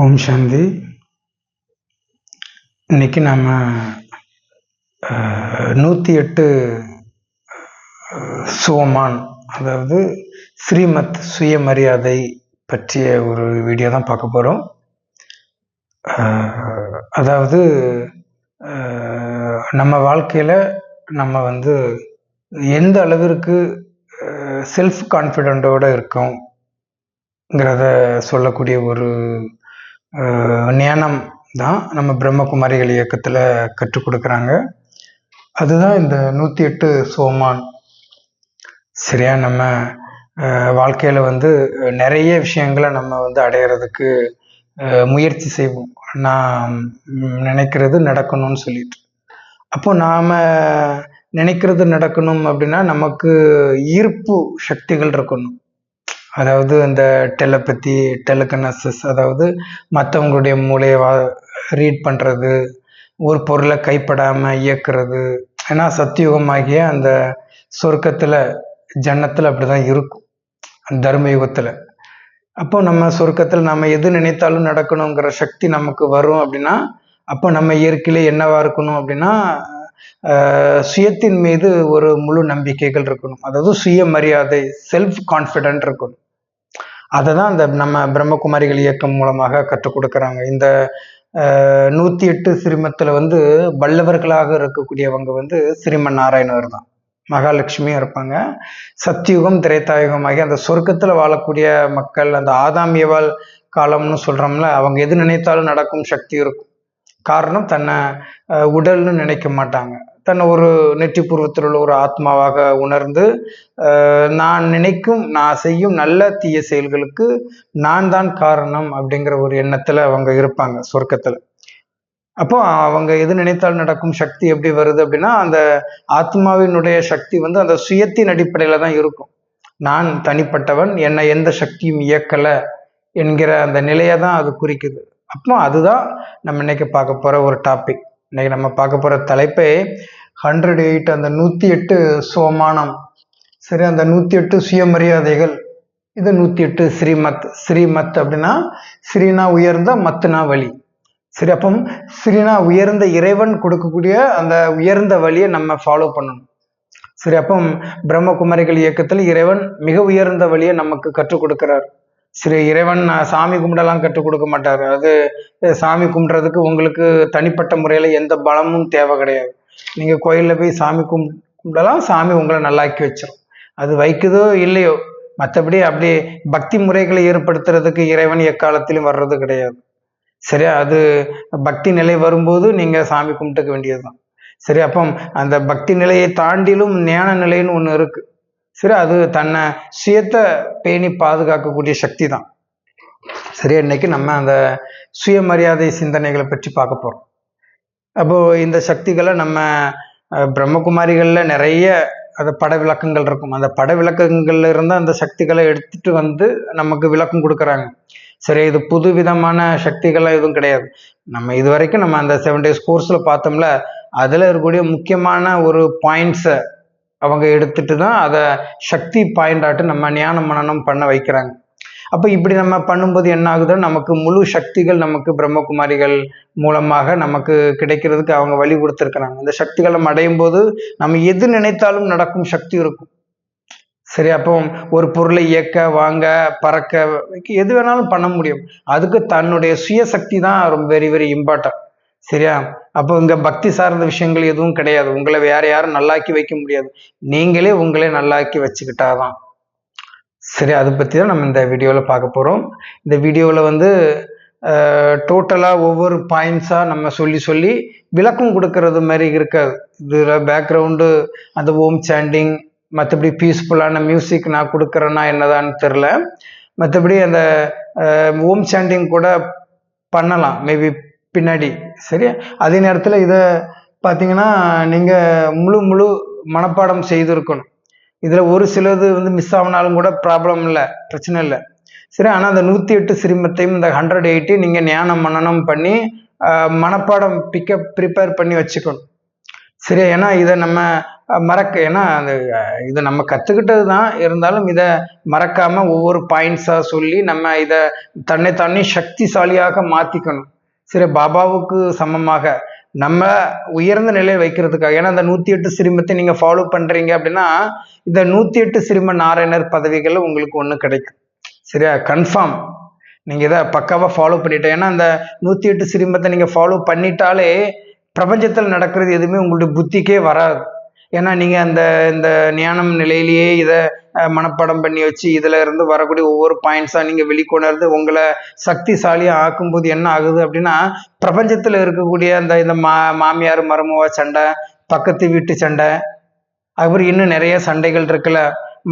ஓம் சாந்தி. இன்னைக்கு நம்ம நூற்றி எட்டு சுவமான் அதாவது ஸ்ரீமத் சுயமரியாதை பற்றிய ஒரு வீடியோ தான் பார்க்க போகிறோம் அதாவது நம்ம வாழ்க்கையில் நம்ம வந்து எந்த அளவிற்கு செல்ஃப் கான்ஃபிடெண்ட்டோடு இருக்கோங்கிறத சொல்லக்கூடிய ஒரு ஞானம் தான் நம்ம பிரம்மகுமாரிகள் இயக்கத்தில் கற்றுக் கொடுக்குறாங்க. அதுதான் இந்த நூற்றி எட்டு சோமான். சரியா நம்ம வாழ்க்கையில் வந்து நிறைய விஷயங்களை நம்ம வந்து அடையிறதுக்கு முயற்சி செய்வோம். நான் நினைக்கிறது நடக்கணும்னு சொல்லிட்டு. அப்போ நாம் நினைக்கிறது நடக்கணும் அப்படின்னா நமக்கு ஈர்ப்பு சக்திகள் இருக்கணும். அதாவது அந்த டெலபதி டெலகனசஸ் அதாவது மற்றவங்களுடைய மூளையை வா ரீட் பண்ணுறது ஒரு பொருளை கைப்படாமல் இயக்குறது ஏன்னா சத்தியுகமாகிய அந்த சொர்க்கத்தில் ஜன்னத்தில் அப்படி தான் இருக்கும் அந்த தர்ம யுகத்தில் அப்போ நம்ம சொர்க்கத்தில் நம்ம எது நினைத்தாலும் நடக்கணுங்கிற சக்தி நமக்கு வரும் அப்படின்னா அப்போ நம்ம இயற்கையிலே என்னவா இருக்கணும் அப்படின்னா சுயத்தின் மீது ஒரு முழு நம்பிக்கைகள் இருக்கணும். அதாவது சுயமரியாதை செல்ஃப் கான்ஃபிடென்ட் இருக்கணும். அதை தான் அந்த நம்ம பிரம்மகுமாரிகள் இயக்கம் மூலமாக கற்றுக் கொடுக்குறாங்க. இந்த நூற்றி எட்டு சிறுமத்தில் வந்து வல்லவர்களாக இருக்கக்கூடியவங்க வந்து ஸ்ரீமன் நாராயணர் தான். மகாலட்சுமியும் இருப்பாங்க. சத்தியுகம் திரைத்தாயுகம் ஆகிய அந்த சொர்க்கத்தில் வாழக்கூடிய மக்கள் அந்த ஆதாமியவாள் காலம்னு சொல்கிறோம்ல அவங்க எது நினைத்தாலும் நடக்கும் சக்தி இருக்கும். காரணம் தன்னை உடல்னு நினைக்க மாட்டாங்க. தன்னை ஒரு நெற்றி பூர்வத்தில் உள்ள ஒரு ஆத்மாவாக உணர்ந்து நான் நினைக்கும் நான் செய்யும் நல்ல தீய செயல்களுக்கு நான் தான் காரணம் அப்படிங்கிற ஒரு எண்ணத்தில் அவங்க இருப்பாங்க சொர்க்கத்தில். அப்போ அவங்க எது நினைத்தால் நடக்கும் சக்தி எப்படி வருது அப்படின்னா அந்த ஆத்மாவினுடைய சக்தி வந்து அந்த சுயத்தின் அடிப்படையில தான் இருக்கும். நான் தனிப்பட்டவன் என்னை எந்த சக்தியும் இயக்கலை என்கிற அந்த நிலையை தான் அது குறிக்குது. அப்போ அதுதான் நம்ம இன்னைக்கு பார்க்க போகிற ஒரு டாபிக் இன்னைக்கு நம்ம பார்க்க போகிற தலைப்பே ஹண்ட்ரட் எயிட் அந்த நூற்றி எட்டு சோமானம் சரி அந்த நூற்றி எட்டு சுயமரியாதைகள். இது நூற்றி எட்டு ஸ்ரீமத். ஸ்ரீமத் அப்படின்னா ஸ்ரீனா உயர்ந்த மத்துனா வழி சரி அப்போ ஸ்ரீனா உயர்ந்த இறைவன் கொடுக்கக்கூடிய அந்த உயர்ந்த வழியை நம்ம ஃபாலோ பண்ணணும். சரி அப்போ பிரம்மகுமாரிகள் இயக்கத்தில் இறைவன் மிக உயர்ந்த வழியை நமக்கு கற்றுக் கொடுக்கிறார். ஸ்ரீ இறைவன் சாமி கும்பிடலாம் கற்றுக் கொடுக்க மாட்டார். அது சாமி கும்பிட்றதுக்கு உங்களுக்கு தனிப்பட்ட முறையில் எந்த பலமும் தேவை கிடையாது. நீங்கள் கோயிலில் போய் சாமி கும் கும்பிடலாம் சாமி உங்களை நல்லாக்கி வச்சிடும் அது வைக்குதோ இல்லையோ மற்றபடி அப்படியே பக்தி முறைகளை ஏற்படுத்துறதுக்கு இறைவன் எக்காலத்திலும் வர்றது கிடையாது. சரியா? அது பக்தி நிலை வரும்போது நீங்கள் சாமி கும்பிட்டுக்க வேண்டியதுதான். சரி அப்போ அந்த பக்தி நிலையை தாண்டிலும் ஞான நிலைன்னு ஒன்று இருக்குது சரி அது தன்னை சுயத்தை பேணி பாதுகாக்கக்கூடிய சக்தி தான் சரி இன்னைக்கு நம்ம அந்த சுயமரியாதை சிந்தனைகளை பற்றி பார்க்க போகிறோம் அப்போ இந்த சக்திகளை நம்ம பிரம்மகுமாரிகளில் நிறைய அந்த பட விளக்கங்கள் இருக்கும். அந்த பட விளக்கங்கள்ல இருந்து அந்த சக்திகளை எடுத்துட்டு வந்து நமக்கு விளக்கம் கொடுக்குறாங்க. சரி இது புது விதமான சக்திகள்லாம் எதுவும் கிடையாது. நம்ம இது வரைக்கும் நம்ம அந்த செவன் டேஸ் கோர்ஸில் பார்த்தோம்ல அதில் இருக்கக்கூடிய முக்கியமான ஒரு பாயிண்ட்ஸை அவங்க எடுத்துட்டு தான் அதை சக்தி பாயிண்டாட்டு நம்ம ஞான மனனம் பண்ண வைக்கிறாங்க. அப்போ இப்படி நம்ம பண்ணும்போது என்ன ஆகுதுன்னா நமக்கு முழு சக்திகள் நமக்கு பிரம்மகுமாரிகள் மூலமாக நமக்கு கிடைக்கிறதுக்கு அவங்க வழி கொடுத்துருக்குறாங்க. இந்த சக்திகளை நம்ம அடையும் போது நம்ம எது நினைத்தாலும் நடக்கும் சக்தி இருக்கும். சரி அப்போ ஒரு பொருளை இயக்க வாங்க பறக்க எது வேணாலும் பண்ண முடியும். அதுக்கு தன்னுடைய சுயசக்தி தான் ரொம்ப வெரி வெரி இம்பார்ட்டன்ட் சரியா? அப்போ இங்க பக்தி சார்ந்த விஷயங்கள் எதுவும் கிடையாது. உங்களை வேற யாரும் நல்லாக்கி வைக்க முடியாது. நீங்களே உங்களே நல்லாக்கி வச்சுக்கிட்டாதான். சரி அதை பற்றி தான் நம்ம இந்த வீடியோவில் பார்க்க போகிறோம் இந்த வீடியோவில் வந்து டோட்டலாக ஒவ்வொரு பாயிண்ட்ஸாக நம்ம சொல்லி சொல்லி விளக்கம் கொடுக்கறது மாதிரி இருக்காது. இதில் பேக்ரவுண்டு அந்த ஓம் சாண்டிங் மற்றபடி பீஸ்ஃபுல்லான மியூசிக் நான் கொடுக்குறேன்னா என்னதான்னு தெரில மற்றபடி அந்த ஓம் சாண்டிங் கூட பண்ணலாம். மேபி பின்னாடி சரியா? அதே நேரத்தில் இதை பார்த்தீங்கன்னா நீங்கள் முழு முழு மனப்பாடம் செய்திருக்கணும். இதில் ஒரு சிலது வந்து மிஸ் ஆகினாலும் கூட ப்ராப்ளம் இல்லை பிரச்சனை இல்லை. சரி ஆனால் அந்த நூற்றி எட்டு சிறுமத்தையும் இந்த ஹண்ட்ரட் எயிட்டி நீங்கள் ஞானம் மனனம் பண்ணி மனப்பாடம் பிக்கப் ப்ரிப்பேர் பண்ணி வச்சுக்கணும். சரி ஏன்னா இதை நம்ம மறக்க ஏன்னா அந்த இதை நம்ம கற்றுக்கிட்டது தான். இருந்தாலும் இதை மறக்காமல் ஒவ்வொரு பாயிண்ட்ஸாக சொல்லி நம்ம இதை தன்னை தன்னை சக்திசாலியாக மாற்றிக்கணும் சரி பாபாவுக்கு சமமாக நம்ம உயர்ந்த நிலை வைக்கிறதுக்காக ஏன்னா இந்த நூற்றி எட்டு சிறுமத்தை நீங்கள் ஃபாலோ பண்ணுறீங்க அப்படின்னா இந்த நூற்றி எட்டு சிறும நாராயணர் பதவிகள் உங்களுக்கு ஒன்று கிடைக்கும். சரியா? கன்ஃபார்ம் நீங்கள் இதை பக்காவாக ஃபாலோ பண்ணிட்டேன் ஏன்னா அந்த நூற்றி எட்டு சிறுமத்தை நீங்கள் ஃபாலோ பண்ணிட்டாலே பிரபஞ்சத்தில் நடக்கிறது எதுவுமே உங்களுடைய புத்திக்கே வராது. ஏன்னா நீங்கள் அந்த இந்த ஞானம் நிலையிலேயே இதை மனப்பாடம் பண்ணி வச்சு இதில் இருந்து வரக்கூடிய ஒவ்வொரு பாயிண்ட்ஸாக நீங்கள் வெளிக்கொணர்ந்து உங்களை சக்திசாலியாக ஆக்கும்போது என்ன ஆகுது அப்படின்னா பிரபஞ்சத்தில் இருக்கக்கூடிய அந்த இந்த மா மாமியார் மருமவ சண்டை பக்கத்து வீட்டு சண்டை அப்புறம் இன்னும் நிறைய சண்டைகள் இருக்குல்ல.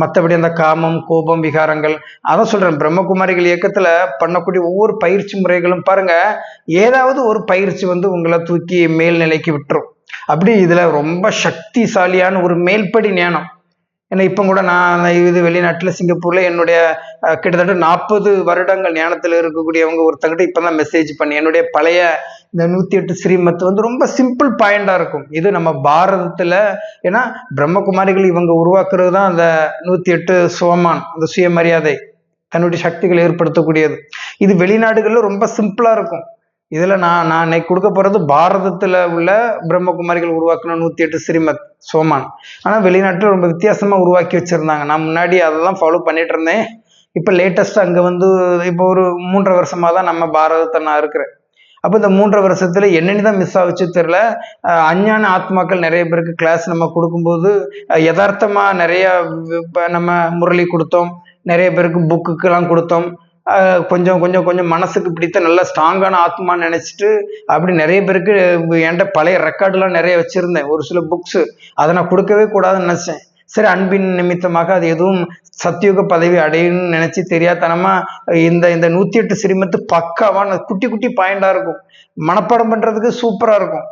மற்றபடி அந்த காமம் கோபம் விகாரங்கள் அதான் சொல்கிறேன் பிரம்மகுமாரிகள் இயக்கத்தில் பண்ணக்கூடிய ஒவ்வொரு பயிற்சி முறைகளும் பாருங்கள் ஏதாவது ஒரு பயிற்சி வந்து உங்களை தூக்கி மேல்நிலைக்கு விட்டுரும். அப்படி இதுல ரொம்ப சக்திசாலியான ஒரு மேல்படி ஞானம். ஏன்னா இப்போ கூட நான் இது வெளிநாட்டில் சிங்கப்பூரில் என்னுடைய கிட்டத்தட்ட நாற்பது வருடங்கள் ஞானத்தில் இருக்கக்கூடியவங்க ஒருத்தங்கிட்ட இப்போ தான் மெசேஜ் பண்ணி என்னுடைய பழைய இந்த நூற்றி எட்டு ஸ்ரீமத் வந்து ரொம்ப சிம்பிள் பாயிண்டாக இருக்கும். இது நம்ம பாரதத்தில் ஏன்னா பிரம்மகுமாரிகள் இவங்க உருவாக்குறது தான் அந்த நூற்றி எட்டு சோமான் அந்த சுயமரியாதை தன்னுடைய சக்திகளை ஏற்படுத்தக்கூடியது. இது வெளிநாடுகளில் ரொம்ப சிம்பிளாக இருக்கும். இதில் நான் நான் இன்னைக்கு கொடுக்க போகிறது பாரதத்தில் உள்ள பிரம்மகுமாரிகள் உருவாக்கின நூற்றி எட்டு ஸ்ரீமத் சோமான். ஆனால் வெளிநாட்டில் ரொம்ப வித்தியாசமாக உருவாக்கி வச்சுருந்தாங்க. நான் முன்னாடி அதை தான் ஃபாலோ பண்ணிட்டு இருந்தேன். இப்போ லேட்டஸ்ட் அங்கே வந்து இப்போ ஒரு மூன்றரை வருஷமாக தான் நம்ம பாரதத்தை நான் இருக்கிறேன். அப்போ இந்த மூன்றரை வருஷத்தில் என்னென்னு தான் மிஸ் ஆகுச்சு தெரில அஞ்ஞான ஆத்மாக்கள் நிறைய பேருக்கு கிளாஸ் நம்ம கொடுக்கும்போது அஹ் யதார்த்தமா நிறைய நம்ம முரளி கொடுத்தோம். நிறைய பேருக்கு புக்குக்கெல்லாம் கொடுத்தோம். கொஞ்சம் கொஞ்சம் கொஞ்சம் மனசுக்கு பிடித்த நல்ல ஸ்ட்ராங்கான ஆத்மான்னு நினச்சிட்டு அப்படி நிறைய பேருக்கு என்கிட்ட பழைய ரெக்கார்டுலாம் நிறைய வச்சுருந்தேன். ஒரு சில புக்ஸு அதை நான் கொடுக்கவே கூடாதுன்னு நினச்சேன். சரி அன்பின் நிமித்தமாக அது எதுவும் சத்தியுக பதவி அடையணும்னு நினச்சி தெரியாதனமாக இந்த இந்த நூற்றி எட்டு சிறுமத்து பக்காவான குட்டி குட்டி பாயிண்டாக இருக்கும். மனப்பாடம் பண்ணுறதுக்கு சூப்பராக இருக்கும்.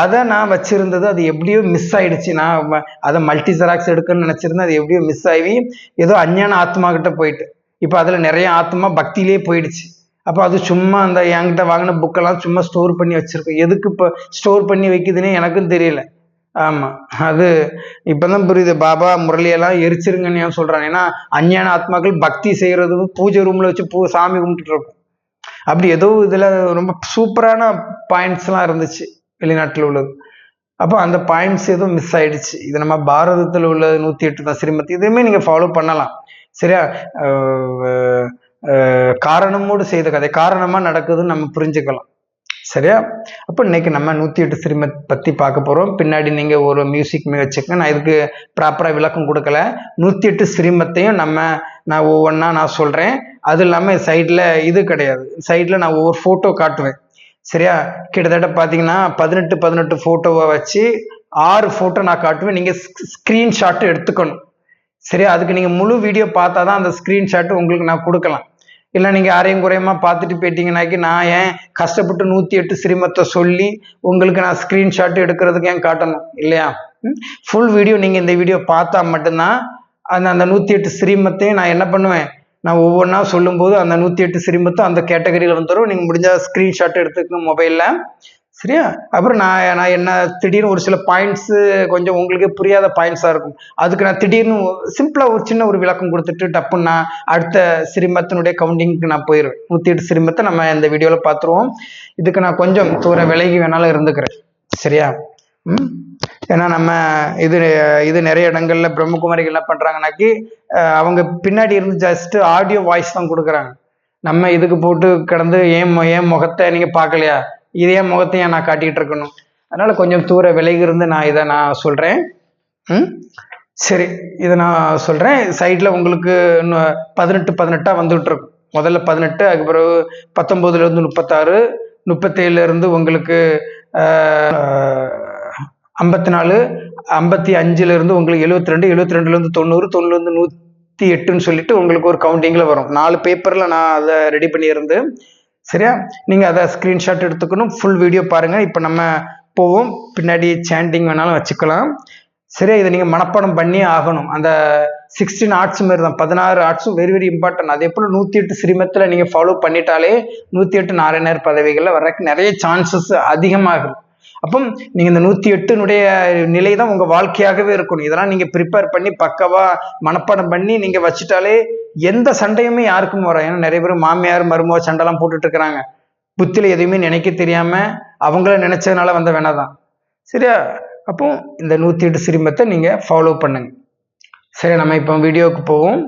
அதை நான் வச்சிருந்தது அது எப்படியோ மிஸ் ஆயிடுச்சு. நான் அதை மல்டி ஜெராக்ஸ் எடுக்கணும்னு நினச்சிருந்தேன். அது எப்படியோ மிஸ் ஆகி ஏதோ அஞ்ஞான ஆத்மா கிட்ட போயிட்டு. இப்போ அதில் நிறைய ஆத்மா பக்தியிலே போயிடுச்சு. அப்போ அது சும்மா அந்த என்கிட்ட வாங்கின புக்கெல்லாம் சும்மா ஸ்டோர் பண்ணி வச்சுருக்கோம். எதுக்கு இப்போ ஸ்டோர் பண்ணி வைக்குதுன்னே எனக்கும் தெரியல. ஆமாம் அது இப்பதான் புரியுது. பாபா முரளியெல்லாம் எரிச்சிருங்கன்னு ஏன் சொல்கிறாங்க ஏன்னா அஞ்ஞான ஆத்மாக்கள் பக்தி செய்கிறதும் பூஜை ரூமில் வச்சு பூ சாமி கும்பிட்டுட்டு இருக்கும். அப்படி ஏதோ இதில் ரொம்ப சூப்பரான பாயிண்ட்ஸ்லாம் இருந்துச்சு வெளிநாட்டில் உள்ளது. அப்போ அந்த பாயிண்ட்ஸ் எதுவும் மிஸ் ஆயிடுச்சு. இது நம்ம பாரதத்தில் உள்ள நூற்றி எட்டு தான். ஸ்ரீமதி இதுவுமே நீங்கள் ஃபாலோ பண்ணலாம். சரியா? காரணமோடு செய்த கதை காரணமா நடக்குதுன்னு நம்ம புரிஞ்சுக்கலாம். சரியா? அப்போ இன்னைக்கு நம்ம நூற்றி எட்டு சிறுமத் பற்றி பார்க்க போகிறோம் பின்னாடி நீங்கள் ஒரு மியூசிக் வச்சுக்க நான் இதுக்கு ப்ராப்பராக விளக்கம் கொடுக்கல. நூற்றி எட்டு சிறுமத்தையும் நம்ம நான் ஒவ்வொன்றா நான் சொல்கிறேன் அது இல்லாமல் சைடில் இது கிடையாது. சைடில் நான் ஒவ்வொரு ஃபோட்டோ காட்டுவேன். சரியா? கிட்டத்தட்ட பார்த்தீங்கன்னா பதினெட்டு பதினெட்டு ஃபோட்டோவை வச்சு ஆறு ஃபோட்டோ நான் காட்டுவேன். நீங்கள் ஸ்க்ரீன்ஷாட் எடுத்துக்கணும். சரியா? அதுக்கு நீங்கள் முழு வீடியோ பார்த்தா தான் அந்த ஸ்க்ரீன்ஷாட் உங்களுக்கு நான் கொடுக்கலாம். இல்லை நீங்கள் அரையும் குறையமாக பார்த்துட்டு போயிட்டீங்கன்னாக்கி நான் ஏன் கஷ்டப்பட்டு நூற்றி எட்டு சிறுமத்தை சொல்லி உங்களுக்கு நான் ஸ்க்ரீன்ஷாட் எடுக்கிறதுக்கு ஏன் காட்டணும்? இல்லையா? ஃபுல் வீடியோ நீங்கள் இந்த வீடியோ பார்த்தா மட்டும்தான் அந்த அந்த நூற்றி எட்டு ஸ்ரீமத்தையும் நான் என்ன பண்ணுவேன்? நான் ஒவ்வொன்றா சொல்லும்போது அந்த நூற்றி எட்டு சிறுமத்தும் அந்த கேட்டகரியில் வந்துடும் நீங்கள் முடிஞ்சால் ஸ்க்ரீன்ஷாட் எடுத்துக்கணும் மொபைலில் சரியா? அப்புறம் நான் நான் என்ன திடீர்னு ஒரு சில பாயிண்ட்ஸு கொஞ்சம் உங்களுக்கு புரியாத பாயிண்ட்ஸாக இருக்கும். அதுக்கு நான் திடீர்னு சிம்பிளாக ஒரு சின்ன ஒரு விளக்கம் கொடுத்துட்டு டப்புன்னு நான் அடுத்த சிறுமத்தினுடைய கவுண்டிங்க்கு நான் போயிடுவேன் நூற்றி எட்டு சிறுமத்தை நம்ம இந்த வீடியோவில் பார்த்துருவோம். இதுக்கு நான் கொஞ்சம் தூர விலகி வேணாலும் இருந்துக்கிறேன். சரியா? ம்? ஏன்னா நம்ம இது இது நிறைய இடங்கள்ல பிரம்மகுமாரிகள் என்ன பண்றாங்கனாக்கி அவங்க பின்னாடி இருந்து ஜஸ்ட் ஆடியோ வாய்ஸ் தான் கொடுக்குறாங்க. நம்ம இதுக்கு போட்டு கிடந்து ஏன் மு- ஏன் முகத்தை நீங்க பார்க்கலையா? இதே முகத்தையும் நான் காட்டிட்டு இருக்கணும். அதனால கொஞ்சம் தூர விலகி இருந்து நான் இதை நான் சொல்றேன். ம்? சரி இதை நான் சொல்றேன். சைடில் உங்களுக்கு இன்னும் பதினெட்டு பதினெட்டா வந்துகிட்டு இருக்கும். முதல்ல பதினெட்டு அதுக்கு பிறகு பத்தொன்பதுல இருந்து முப்பத்தாறு முப்பத்தேழுல இருந்து உங்களுக்கு ஐம்பத்தி நாலு ஐம்பத்தி அஞ்சுல இருந்து உங்களுக்கு எழுபத்தி ரெண்டு எழுபத்தி ரெண்டுல இருந்து தொண்ணூறு தொண்ணூறுல இருந்து நூத்தி எட்டுன்னு சொல்லிட்டு உங்களுக்கு ஒரு கவுண்டிங்ல வரும். நாலு பேப்பர்ல நான் அதை ரெடி பண்ணியிருந்து சரியா? நீங்கள் அதை ஸ்க்ரீன்ஷாட் எடுத்துக்கணும். ஃபுல் வீடியோ பாருங்கள் இப்போ நம்ம போவோம். பின்னாடி சாண்டிங் வேணாலும் வச்சுக்கலாம். சரியா? இதை நீங்கள் மனப்பாடம் பண்ணி ஆகணும். அந்த சிக்ஸ்டீன் ஆர்ட்ஸ் மாதிரி தான். பதினாறு ஆர்ட்ஸும் வெரி வெரி இம்பார்ட்டன்ட் அதே போல் நூற்றி எட்டு சிறுமத்தில் நீங்கள் ஃபாலோ பண்ணிட்டாலே நூற்றி எட்டு நாராயணர் பதவிகளில் வர்றதுக்கு நிறைய சான்சஸ் அதிகமாகும். அப்போ நீங்கள் இந்த நூற்றி எட்டுனுடைய நிலை தான் உங்கள் வாழ்க்கையாகவே இருக்கணும். இதெல்லாம் நீங்கள் ப்ரிப்பேர் பண்ணி பக்கவாக மனப்பாடம் பண்ணி நீங்கள் வச்சுட்டாலே எந்த சண்டையுமே யாருக்கும் வரும் ஏன்னா நிறைய பேர் மாமியார் மருமக சண்டைலாம் போட்டுட்டு இருக்கிறாங்க புத்தியில் எதுவுமே நினைக்க தெரியாம அவங்கள நினைச்சதுனால வந்த வேணா தான். சரியா? அப்போ இந்த நூற்றி எட்டு சிரிமத்தை நீங்கள் ஃபாலோ பண்ணுங்க. சரி நம்ம இப்போ வீடியோவுக்கு போவோம்.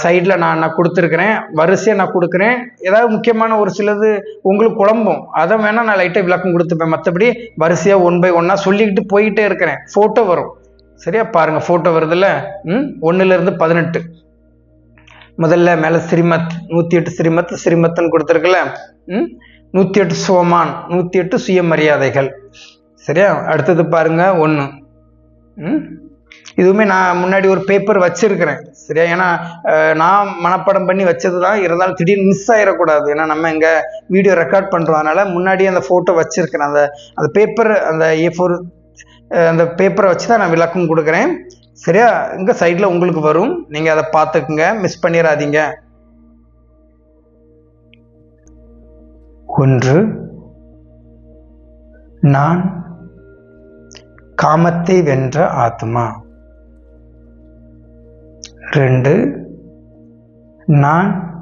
சைடில் நான் நான் கொடுத்துருக்குறேன். வரிசையாக நான் கொடுக்குறேன். ஏதாவது முக்கியமான ஒரு சிலது உங்களுக்கு குழம்பும். அதை வேணால் நான் லைட்டாக விளக்கம் கொடுத்துப்பேன். மற்றபடி வரிசையாக ஒன் பை ஒன்னாக சொல்லிக்கிட்டு போயிட்டே இருக்கிறேன். ஃபோட்டோ வரும். சரியா? பாருங்கள் ஃபோட்டோ வருதுல்ல? ம் ஒன்றுலேருந்து பதினெட்டு. முதல்ல மேலே ஸ்ரீமத் நூற்றி எட்டு ஸ்ரீமத் ஸ்ரீமத்துன்னு கொடுத்துருக்குல்ல? ம்? நூற்றி எட்டு சோமான் நூற்றி எட்டு சுயமரியாதைகள். சரியா? அடுத்தது பாருங்க ஒன்று ம்? இதுவுமே நான் முன்னாடி ஒரு பேப்பர் வச்சிருக்கிறேன். சரியா? ஏன்னா நான் மனப்பாடம் பண்ணி வச்சது தான் இருந்தாலும் திடீர்னு மிஸ் ஆயிடக்கூடாது ஏன்னா நம்ம இங்கே வீடியோ ரெக்கார்ட் பண்ணுறோம் அதனால முன்னாடியே அந்த ஃபோட்டோ வச்சிருக்கிறேன். அந்த அந்த பேப்பர் அந்த ஏ ஃபோர் அந்த பேப்பரை வச்சு தான் நான் விளக்கம் கொடுக்குறேன். சரியா? இங்கே சைடில் உங்களுக்கு வரும். நீங்கள் அதை பார்த்துக்குங்க. மிஸ் பண்ணிடாதீங்க ஒன்று நான் காமத்தை வென்ற ஆத்மா. ரெண்டு நான்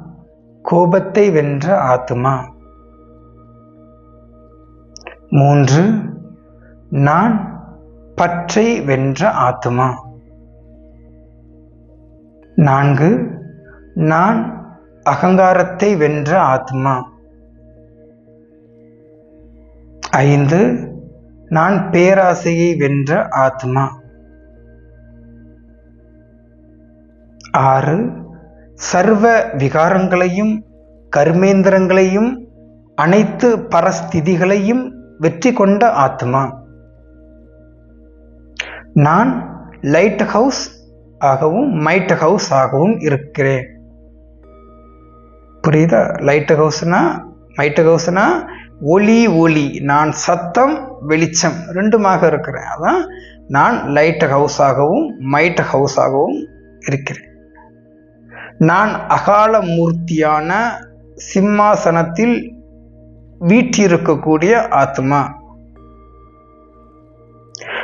கோபத்தை வென்ற ஆத்மா. மூன்று நான் பற்றை வென்ற ஆத்மா. நான்கு நான் அகங்காரத்தை வென்ற ஆத்மா. ஐந்து நான் பேராசையை வென்ற ஆத்மா. ஆறு சர்வ விகாரங்களையும் கர்மேந்திரங்களையும் அனைத்து பரஸ்திதிகளையும் வெற்றி கொண்ட ஆத்மா. நான் லைட் ஹவுஸ் ஆகவும் மைட் ஹவுஸ் ஆகவும் இருக்கிறேன். புரியுதா? லைட் ஹவுஸ்னா மைட் ஹவுஸ்னா ஒளி ஒளி. நான் சத்தம் வெளிச்சம் ரெண்டுமாக இருக்கிறேன். அதான் நான் லைட் ஹவுஸ் ஆகவும் மைட் ஹவுஸ் ஆகவும் இருக்கிறேன். நான் அகால மூர்த்தியான சிம்மாசனத்தில் வீற்றிருக்கக்கூடிய ஆத்மா.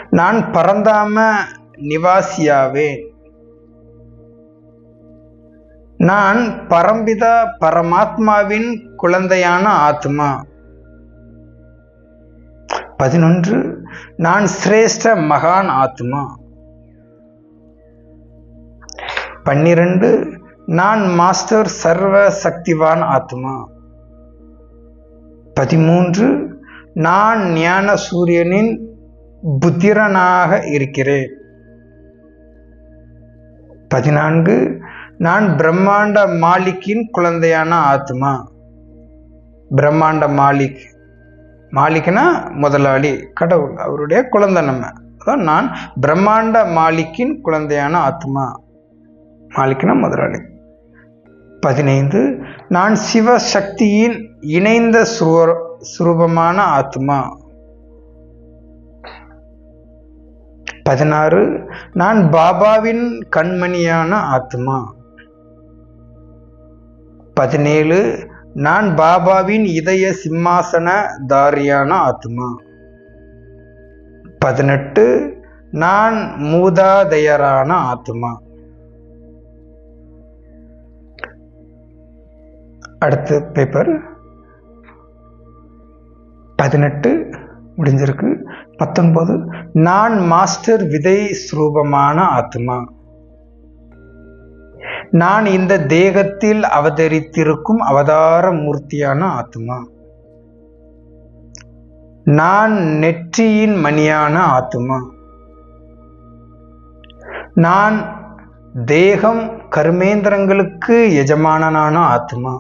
நான் பரந்தாம நிவாசியாவேன். நான் பரம்பிதா பரமாத்மாவின் குழந்தையான ஆத்மா. பதினொன்று நான் சிரேஷ்ட மகான் ஆத்மா. பன்னிரண்டு நான் மாஸ்டர் சர்வ சக்திவான் ஆத்மா. பதிமூன்று நான் ஞான சூரியனின் புத்திரனாக இருக்கிறேன். பதினான்கு நான் பிரம்மாண்ட மாலிக்கின் குழந்தையான ஆத்மா பிரம்மாண்ட மாலிக் மாலிக்னா முதலாளி கடவுள் அவருடைய குழந்தை நம்ம. அதான் நான் பிரம்மாண்ட மாலிக்கின் குழந்தையான ஆத்மா மாலிக்னா முதலாளி. பதினைந்து நான் சிவசக்தியின் இணைந்த சுர- சுரூபமான ஆத்மா பதினாறு நான் பாபாவின் கண்மணியான ஆத்மா பதினேழு நான் பாபாவின் இதய சிம்மாசன தாரியான ஆத்மா பதினெட்டு நான் மூதாதையரான ஆத்மா அடுத்த பேப்பர் பதினெட்டு முடிஞ்சிருக்கு. பத்தொன்பது நான் மாஸ்டர் விதை ஸ்ரூபமான ஆத்மா நான் இந்த தேகத்தில் அவதரித்திருக்கும் அவதார மூர்த்தியான ஆத்மா நான் நெற்றியின் மணியான ஆத்மா நான் தேகம் கர்மேந்திரங்களுக்கு எஜமானனான ஆத்மா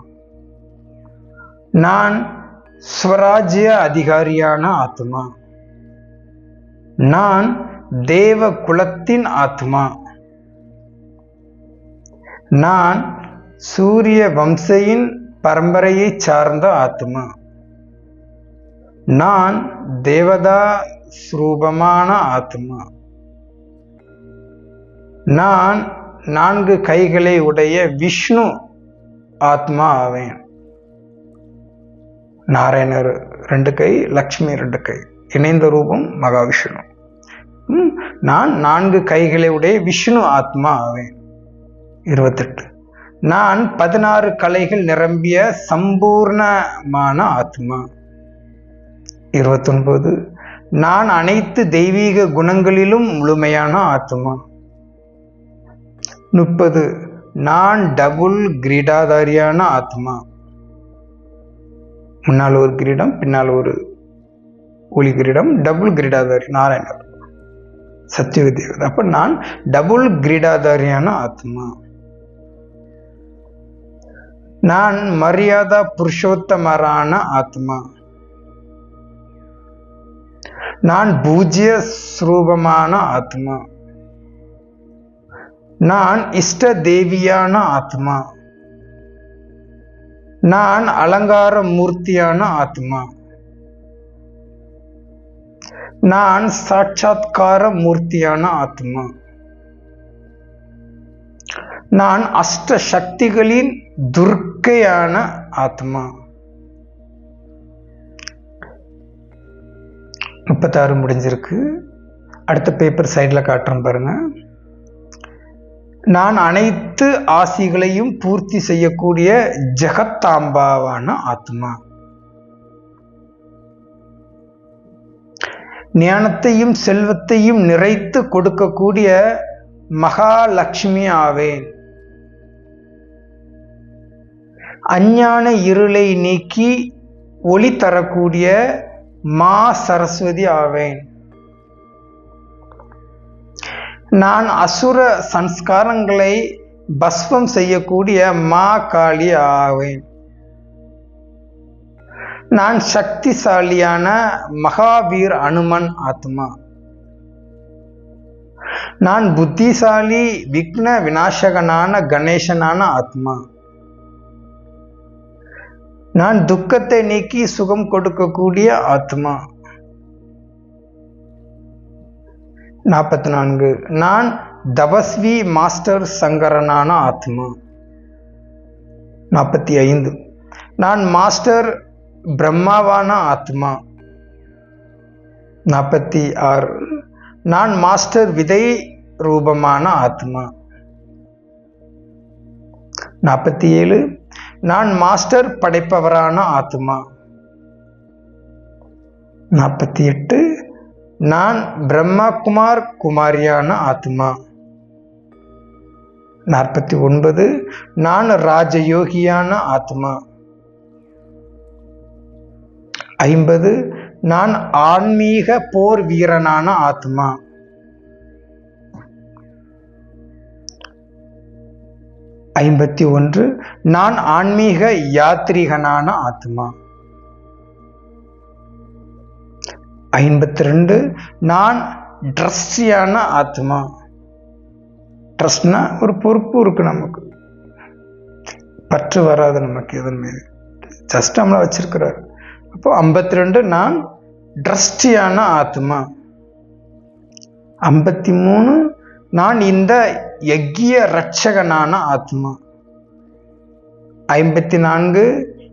நான் ஸ்வராஜ்ய அதிகாரியான ஆத்மா நான் தேவ குலத்தின் ஆத்மா நான் சூரிய வம்சையின் பரம்பரையை சார்ந்த ஆத்மா. நான் தேவதா ஸ்ரூபமான ஆத்மா. நான் நான்கு கைகளை உடைய விஷ்ணு ஆத்மா ஆவேன். நாராயணர் ரெண்டு கை லக்ஷ்மி ரெண்டு கை இணைந்த ரூபம் மகாவிஷ்ணு. நான் நான்கு கைகளை உடைய விஷ்ணு ஆத்மா ஆவேன். இருபத்தெட்டு. நான் பதினாறு கலைகள் நிரம்பிய சம்பூர்ணமான ஆத்மா. இருபத்தொன்பது. நான் அனைத்து தெய்வீக குணங்களிலும் முழுமையான ஆத்மா. முப்பது. நான் டபுள் கிரீடாதாரியான ஆத்மா. முன்னால் ஒரு கிரீடம் பின்னால் ஒரு ஒளி கிரீடம் டபுள் கிரீடாதாரி நாராயணர். சத்தியவதி அப்போ நான் டபுள் கிரீடாதாரியான ஆத்மா. நான் மரியாதா புருஷோத்தமரான ஆத்மா. நான் பூஜ்ய ஸ்ரூபமான ஆத்மா. நான் இஷ்ட தேவியான ஆத்மா. நான் அலங்கார மூர்த்தியான ஆத்மா. நான் சாட்சாத்கார மூர்த்தியான ஆத்மா. நான் அஷ்ட சக்திகளின் துர்க்கையான ஆத்மா. முப்பத்தாறு முடிஞ்சிருக்கு. அடுத்த பேப்பர் சைடில் காட்டுறேன் பாருங்க. நான் அனைத்து ஆசிகளையும் பூர்த்தி செய்யக்கூடிய ஜெகத்தாம்பாவான ஆத்மா. ஞானத்தையும் செல்வத்தையும் நிறைத்து கொடுக்கக்கூடிய மகாலட்சுமி ஆவேன். அஞ்ஞான இருளை நீக்கி ஒளி தரக்கூடிய மா சரஸ்வதி ஆவேன். நான் அசுர சன்ஸ்காரங்களை பஸ்வம் செய்யக்கூடிய மா காளி ஆவேன். நான் சக்திசாலியான மகாவீர் அனுமன் ஆத்மா. நான் புத்திசாலி விக்ன விநாசகனான கணேசனான ஆத்மா. நான் துக்கத்தை நீக்கி சுகம் கொடுக்கக்கூடிய ஆத்மா. நாற்பத்தி நான்கு நான் தபஸ்வி மாஸ்டர் சங்கரனான ஆத்மா. நாற்பத்தி ஐந்து நான் மாஸ்டர் பிரம்மாவான ஆத்மா. நாற்பத்தி ஆறு நான் மாஸ்டர் விதை ரூபமான ஆத்மா. நாற்பத்தி ஏழு நான் மாஸ்டர் படைப்பவரான ஆத்மா நாற்பத்தி எட்டு நான் பிரம்மகுமார் குமாரியான ஆத்மா நாற்பத்தி ஒன்பது நான் ராஜயோகியான ஆத்மா ஐம்பது நான் ஆன்மீக போர் வீரனான ஆத்மா ஐம்பத்தி ஒன்று நான் ஆன்மீக யாத்ரீகனான ஆத்மா. ஐம்பத்தி ரெண்டு நான் ட்ரஸ்டியான ஆத்மா. ட்ரஸ்ட்னா ஒரு பொறுப்பு இருக்கு நமக்கு. பற்று வராது நமக்கு எதன் மீது ஜஸ்ட் நம்மளை வச்சிருக்கிறார். அப்போ ஐம்பத்தி ரெண்டு நான் ட்ரஸ்டியான ஆத்மா. ஐம்பத்தி மூணு நான் இந்த யக்கிய ரட்சகனான ஆத்மா. ஐம்பத்தி நான்கு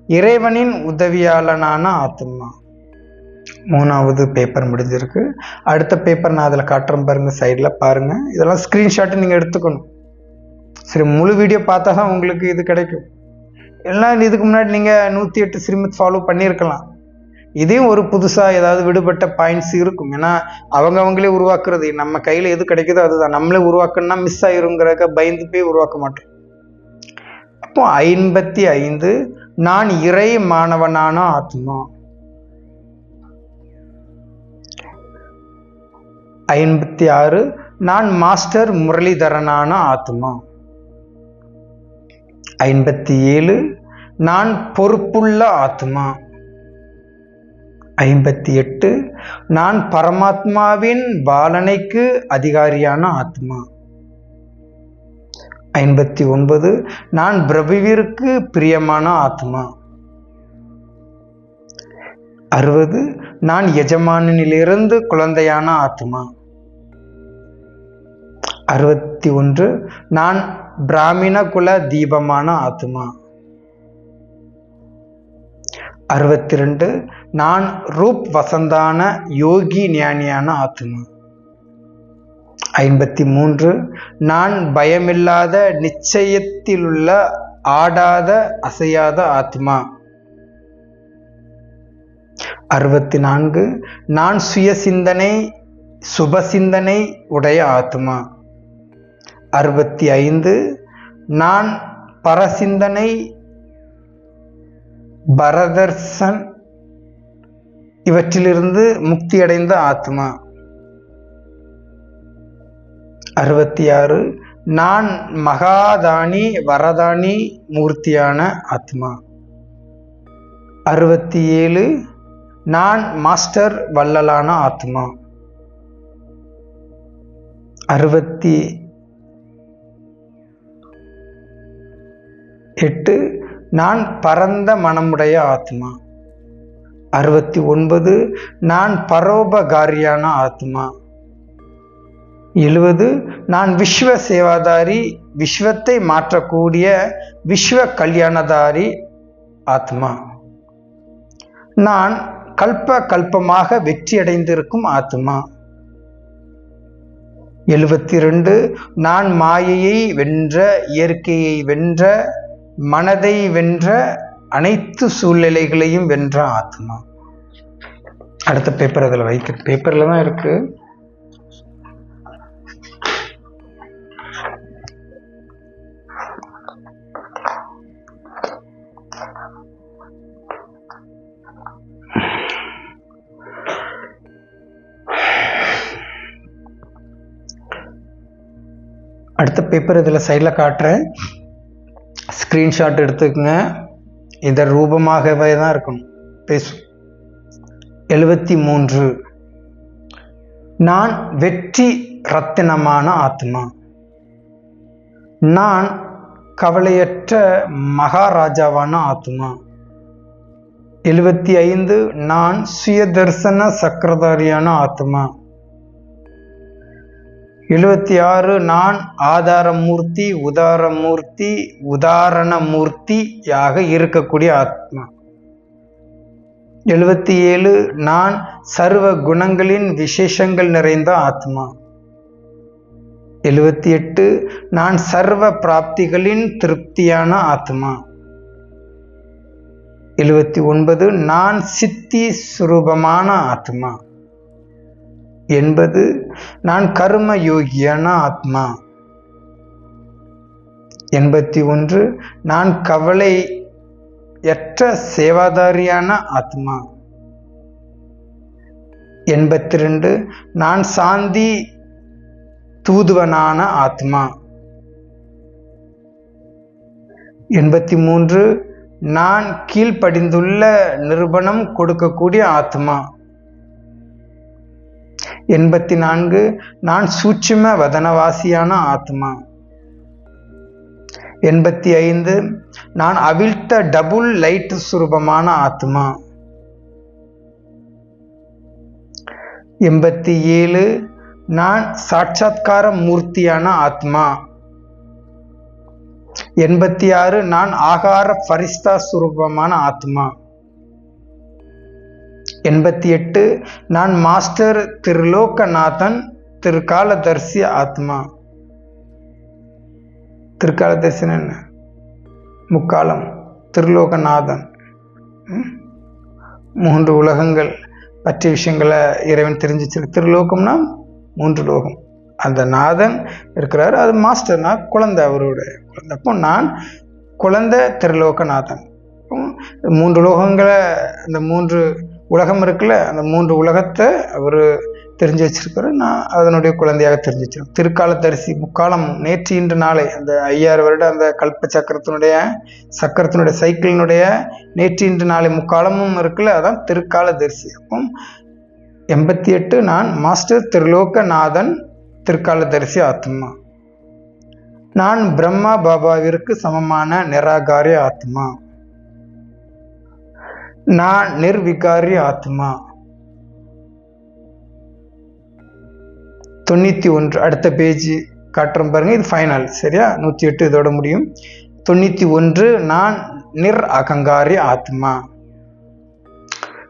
இறைவனின் உதவியாளனான ஆத்மா. மூணாவது பேப்பர் முடிஞ்சிருக்கு. அடுத்த பேப்பர் நான் அதில் காட்டுறேன் பாருங்க சைடில் பாருங்க. இதெல்லாம் ஸ்க்ரீன்ஷாட்டு நீங்கள் எடுத்துக்கணும். சரி முழு வீடியோ பார்த்தா தான் உங்களுக்கு இது கிடைக்கும். எல்லாம் இதுக்கு முன்னாடி நீங்கள் நூற்றி எட்டு ஸ்ரீமத் ஃபாலோ பண்ணியிருக்கலாம். இதையும் ஒரு புதுசாக ஏதாவது விடுபட்ட பாயிண்ட்ஸ் இருக்கும். ஏன்னா அவங்க அவங்களே உருவாக்குறது. நம்ம கையில் எது கிடைக்குதோ அதுதான். நம்மளே உருவாக்கணும்னா மிஸ் ஆயிருங்கிறக்க பயந்து போய் உருவாக்க மாட்டோம். அப்போ ஐம்பத்தி ஐந்து நான் இறை மாணவனான ஆத்மா. ஐம்பத்தி ஆறு நான் மாஸ்டர் முரளிதரனான ஆத்மா. ஐம்பத்தி ஏழு நான் பொறுப்புள்ள ஆத்மா. ஐம்பத்தி எட்டு நான் பரமாத்மாவின் பாலனைக்கு அதிகாரியான ஆத்மா. ஐம்பத்தி ஒன்பது நான் பிரபுவிற்கு பிரியமான ஆத்மா. அறுபது நான் எஜமானனிலிருந்து குழந்தையான ஆத்மா. அறுபத்தி ஒன்று நான் பிராமண குல தீபமான ஆத்மா. அறுபத்தி ரெண்டு நான் ரூப் வசந்தான யோகி ஞானியான ஆத்மா. ஐம்பத்தி மூன்று நான் பயமில்லாத நிச்சயத்திலுள்ள ஆடாத அசையாத ஆத்மா. அறுபத்தி நான்கு நான் சுய சிந்தனை சுப சிந்தனை உடைய ஆத்மா. அறுபத்தி ஐந்து நான் பரசிந்தனை பரதர்சன் இவற்றிலிருந்து முக்தியடைந்த ஆத்மா. அறுபத்தி ஆறு நான் மகாதானி வரதானி மூர்த்தியான ஆத்மா. அறுபத்தி ஏழு நான் மாஸ்டர் வள்ளலான ஆத்மா. அறுபத்தி எட்டு நான் பரந்த மனமுடைய ஆத்மா. அறுபத்தி ஒன்பது நான் பரோபகாரியான ஆத்மா. எழுவது நான் விஸ்வ சேவாதாரி விஸ்வத்தை மாற்றக்கூடிய விஸ்வ கல்யாணதாரி ஆத்மா. நான் கல்ப கல்பமாக வெற்றியடைந்திருக்கும் ஆத்மா. எழுபத்தி ரெண்டு நான் மாயையை வென்ற இயற்கையை வென்ற மனதை வென்ற அனைத்து சூழ்நிலைகளையும் வென்ற ஆத்மா. அடுத்த பேப்பர் அதில் வைக்க பேப்பரில் தான் இருக்கு. அடுத்த பேப்பர் இதில் சைடில் காட்டுறேன். ஸ்க்ரீன்ஷாட் எடுத்துக்கங்க. இதை ரூபமாகவே தான் இருக்கணும். பேசும் எழுபத்தி மூன்று நான் வெற்றி ரத்தினமான ஆத்மா. நான் கவலையற்ற மகாராஜாவான ஆத்மா. எழுபத்தி ஐந்து நான் சுயதர்சன சக்கரதாரியான ஆத்மா. எழுபத்தி ஆறு நான் ஆதாரமூர்த்தி உதாரமூர்த்தி உதாரணமூர்த்தியாக இருக்கக்கூடிய ஆத்மா. எழுபத்தி ஏழு நான் சர்வ குணங்களின் விசேஷங்கள் நிறைந்த ஆத்மா. எழுபத்தி எட்டு நான் சர்வ பிராப்திகளின் திருப்தியான ஆத்மா. எழுபத்தி ஒன்பது நான் சித்தி சுரூபமான ஆத்மா. என்பது நான் கர்ம யோகியான ஆத்மா. எண்பத்தி ஒன்று நான் கவலை எற்ற சேவாதாரியான ஆத்மா. எண்பத்தி ரெண்டு நான் சாந்தி தூதுவனான ஆத்மா. எண்பத்தி மூன்று நான் கீழ்ப்படிந்துள்ள நிருபணம் கொடுக்கக்கூடிய ஆத்மா. எண்பத்தி நான்கு நான் சூட்சும வதனவாசியான ஆத்மா. எண்பத்தி ஐந்து நான் அவிழ்த்த டபுள் லைட் சுரூபமான ஆத்மா. எண்பத்தி ஏழு நான் சாட்சாத்கார மூர்த்தியான ஆத்மா. எண்பத்தி ஆறு நான் ஆகார பரிஸ்தா சுரூபமான ஆத்மா. எண்பத்தி எட்டு நான் மாஸ்டர் திருலோகநாதன் திருக்காலதர்சி ஆத்மா. திருக்காலதர்சன் என்ன? முக்காலம். திருலோகநாதன். மூன்று உலகங்கள். பற்றிய விஷயங்களை இறைவன் தெரிஞ்சிச்சு திருலோகம்னா மூன்று லோகம். அந்த நாதன் இருக்கிறார். அது மாஸ்டர்னா குழந்தை அவருடைய குழந்தை அப்போ நான் குழந்தை திருலோகநாதன். மூன்று லோகங்களை அந்த மூன்று உலகம் இருக்குல்ல அந்த மூன்று உலகத்தை அவர் தெரிஞ்சு வச்சிருக்காரு. நான் அதனுடைய குழந்தையாக தெரிஞ்சு வச்சிருக்கேன். திருக்காலத்தரிசி முக்காலம் நேற்று இன்று நாளை அந்த ஐயாயிரம் வருட அந்த கல்ப சக்கரத்தினுடைய சக்கரத்தினுடைய சைக்கிளினுடைய நேற்று இன்று நாளை முக்காலமும் இருக்குல்ல அதான் திருக்காலதரிசி. அப்போ எண்பத்தி எட்டு நான் மாஸ்டர் திருலோகநாதன் திருக்காலதரிசி ஆத்மா. நான் பிரம்மா பாபாவிற்கு சமமான நிராகாரிய ஆத்மா. நான் நிர்விகாரி ஆத்மா. தொண்ணூற்றி ஒன்று அடுத்த பேஜ் காட்டுறோம் பாருங்க இது ஃபைனல் சரியா? நூற்றி எட்டு இதோட முடியும். தொண்ணூற்றி ஒன்று நான் நிர் அகங்காரி ஆத்மா.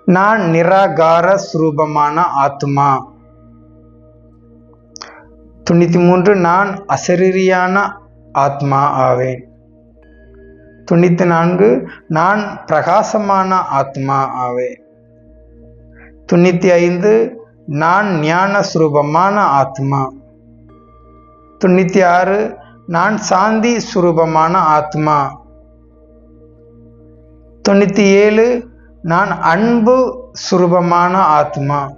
நான் நிராகார சுரூபமான ஆத்மா. தொண்ணூத்தி மூன்று நான் அசரீரியான ஆத்மா ஆவேன். தொண்ணூத்தி நான்கு நான் பிரகாசமான ஆத்மா ஆவேன். தொண்ணூத்தி ஐந்து நான் ஞான சுரூபமான ஆத்மா. தொண்ணூத்தி ஆறு நான் சாந்தி சுரூபமான ஆத்மா. தொண்ணூத்தி ஏழு நான் அன்பு சுரூபமான ஆத்மா.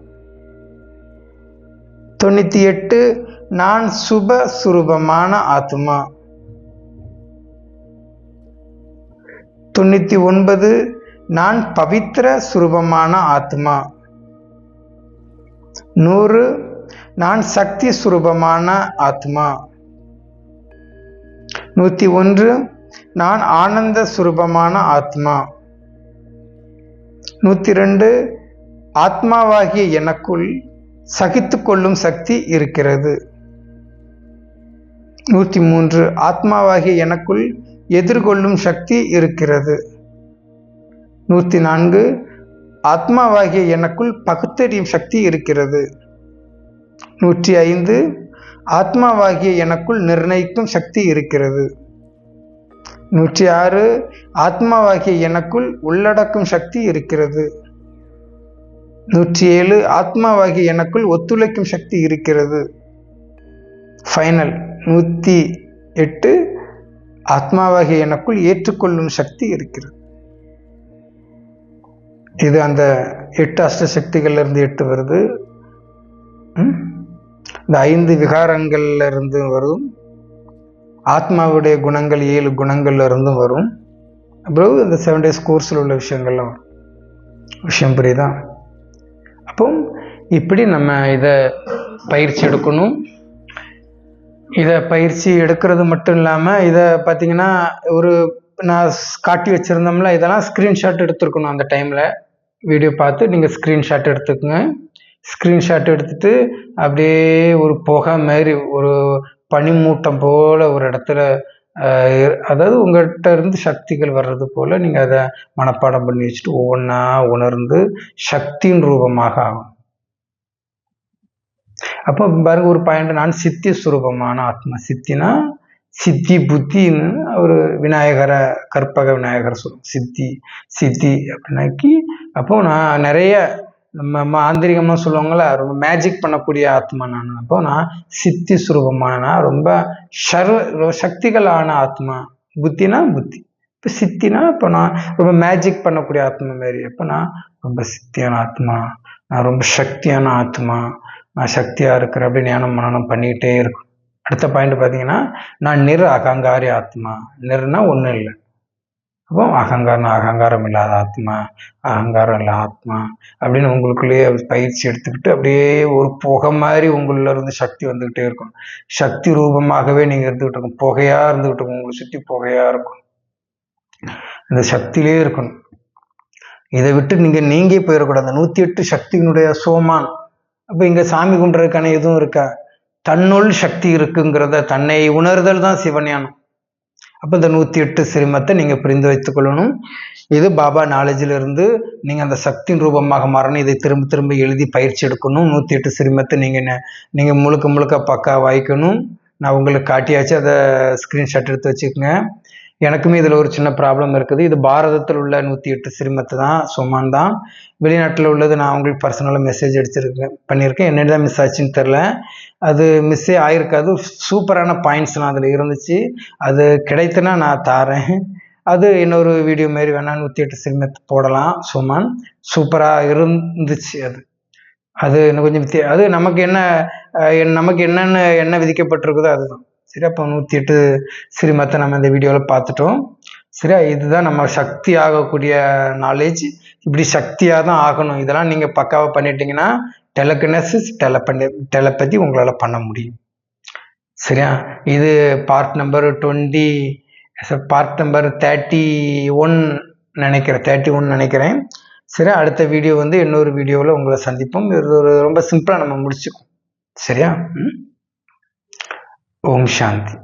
தொண்ணூத்தி எட்டு நான் சுப சுரூபமான ஆத்மா. தொண்ணூற்றி ஒன்பது நான் பவித்திர சுரூபமான ஆத்மா. நூறு நான் சக்தி சுரூபமான ஆத்மா. நூற்றி ஒன்று நான் ஆனந்த சுரூபமான ஆத்மா. நூற்றி ரெண்டு ஆத்மாவாகிய எனக்குள் சகித்து கொள்ளும் சக்தி இருக்கிறது. நூற்றி மூன்று ஆத்மாவாகிய எனக்குள் எதிர்கொள்ளும் சக்தி இருக்கிறது. நூற்றி நான்கு ஆத்மாவாகிய எனக்குள் பகுத்தறியும் சக்தி இருக்கிறது. நூற்றி ஐந்து ஆத்மாவாகிய எனக்குள் நிர்ணயிக்கும் சக்தி இருக்கிறது. நூற்றி ஆறு ஆத்மாவாகிய எனக்குள் உள்ளடக்கும் சக்தி இருக்கிறது. நூற்றி ஏழு ஆத்மாவாகிய எனக்குள் ஒத்துழைக்கும் சக்தி இருக்கிறது. ஃபைனல் நூற்றி எட்டு ஆத்மாவாகிய எனக்குள் ஏற்றுக்கொள்ளும் சக்தி இருக்கிறது. இது அந்த எட்டு அஷ்ட சக்திகள்ல இருந்து எட்டு வருது. இந்த ஐந்து விகாரங்கள்ல இருந்து வரும். ஆத்மாவுடைய குணங்கள் ஏழு குணங்கள்ல இருந்தும் வரும். அப்புறம் இந்த செவன் டேஸ் கோர்ஸில் உள்ள விஷயங்கள்லாம் வரும். விஷயம் புரியுதா? அப்போ இப்படி நம்ம இதை பயிற்சி எடுக்கணும். இதை பயிற்சி எடுக்கிறது மட்டும் இல்லாமல் இதை பார்த்தீங்கன்னா ஒரு நான் காட்டி வச்சுருந்தோம்ல இதெல்லாம் ஸ்க்ரீன்ஷாட் எடுத்துருக்கணும் அந்த டைமில் வீடியோ பார்த்து நீங்கள் ஸ்க்ரீன்ஷாட் எடுத்துக்கோங்க. ஸ்க்ரீன்ஷாட் எடுத்துட்டு அப்படியே ஒரு புகை மாதிரி ஒரு பனிமூட்டம் போல் ஒரு இடத்துல அதாவது உங்கள்கிட்ட இருந்து சக்திகள் வர்றது போல் நீங்கள் அதை மனப்பாடம் பண்ணி வச்சுட்டு ஒவ்வொன்றா உணர்ந்து சக்தியின் ரூபமாக ஆகும் அப்போ பாருங்க ஒரு பாயிண்ட் நான் சித்தி சுரூபமான ஆத்மா. சித்தினா சித்தி புத்தின்னு ஒரு விநாயகரை கற்பக விநாயகர் சொல் சித்தி சித்தி அப்படின்னாக்கி அப்போ நான் நிறைய நம்ம ஆந்தரிகமாக சொல்லுவாங்கள்ல ரொம்ப மேஜிக் பண்ணக்கூடிய ஆத்மா நான். அப்போ நான் சித்தி சுரூபமான ரொம்ப சர்வ சக்திகளான ஆத்மா. புத்தினா புத்தி. இப்போ சித்தினா இப்போ நான் ரொம்ப மேஜிக் பண்ணக்கூடிய ஆத்மா மாரி அப்போ நான் ரொம்ப சித்தியான ஆத்மா. நான் ரொம்ப சக்தியான ஆத்மா. சக்தியாக இருக்கிற அப்படி ஞானம் மனநம் பண்ணிக்கிட்டே இருக்கும் அடுத்த பாயிண்ட் பார்த்தீங்கன்னா நான் நிர் அகங்காரி ஆத்மா. நிர்னா ஒன்றும் இல்லை. அப்போ அகங்காரம் அகங்காரம் இல்லாத ஆத்மா அகங்காரம் இல்லை ஆத்மா அப்படின்னு உங்களுக்குள்ளேயே பயிற்சி எடுத்துக்கிட்டு அப்படியே ஒரு புகை மாதிரி உங்களில் இருந்து சக்தி வந்துக்கிட்டே இருக்கும் சக்தி ரூபமாகவே நீங்கள் இருந்துகிட்டு இருக்கும் புகையாக இருந்துகிட்டு இருக்கும் உங்களை சுற்றி புகையாக இருக்கும் இந்த சக்தியிலே இருக்கணும். இதை விட்டு நீங்கள் நீங்கே போயிடக்கூடாது. நூற்றி எட்டு சக்தியினுடைய சோமான். அப்போ இங்கே சாமி கும்பிட்றதுக்கான எதுவும் இருக்கா? தன்னுள் சக்தி இருக்குங்கிறத தன்னை உணர்தல் தான் சிவஞானம். அப்போ இந்த நூற்றி எட்டு சிறுமத்தை நீங்கள் புரிந்து வைத்துக் கொள்ளணும். இது பாபா நாலேஜில் இருந்து நீங்கள் அந்த சக்தியின் ரூபமாக மாறணும். இதை திரும்ப திரும்ப எழுதி பயிற்சி எடுக்கணும். நூற்றி எட்டு சிறுமத்தை நீங்கள் நீங்கள் முழுக்க முழுக்க பக்கா வாய்க்கணும். நான் உங்களுக்கு காட்டியாச்சு. அதை ஸ்க்ரீன்ஷாட் எடுத்து வச்சுக்கோங்க. எனக்குமே இதில் ஒரு சின்ன ப்ராப்ளம் இருக்குது. இது பாரதத்தில் உள்ள நூற்றி எட்டு சிறுமத்து தான் சுமான் தான். வெளிநாட்டில் உள்ளது நான் உங்களுக்கு பர்சனலாக மெசேஜ் அடிச்சிருக்கேன் பண்ணியிருக்கேன் என்னென்ன தான் மிஸ் ஆச்சுன்னு தெரில அது மிஸ்ஸே ஆகிருக்காது சூப்பரான பாயிண்ட்ஸ்லாம் அதில் இருந்துச்சு. அது கிடைத்தனா நான் தாரேன். அது இன்னொரு வீடியோ மாரி வேணால் நூற்றி எட்டு சிறுமத்து போடலாம் சுமான். சூப்பராக இருந்துச்சு அது. அது இன்னும் கொஞ்சம் வித்தியா அது நமக்கு என்ன நமக்கு என்னென்ன என்ன விதிக்கப்பட்டிருக்குதோ அதுதான். சரி அப்போ நூற்றி எட்டு சிறுமத்தை நம்ம இந்த வீடியோவில் பார்த்துட்டோம். சரியா இதுதான் நம்ம சக்தி ஆகக்கூடிய நாலேஜ் இப்படி சக்தியாக தான் ஆகணும். இதெல்லாம் நீங்கள் பக்காவாக பண்ணிட்டீங்கன்னா டெலகனசிஸ் டெலப்பனி டெலப்பதி உங்களால் பண்ண முடியும். சரியா இது part number twenty part number thirty one நினைக்கிறேன். தேர்ட்டி ஒன் நினைக்கிறேன். சரி அடுத்த வீடியோ வந்து இன்னொரு வீடியோவில் உங்களை சந்திப்போம். இது ஒரு ரொம்ப சிம்பிளாக நம்ம முடிச்சுக்கோம் சரியா? ஓம் சாந்தி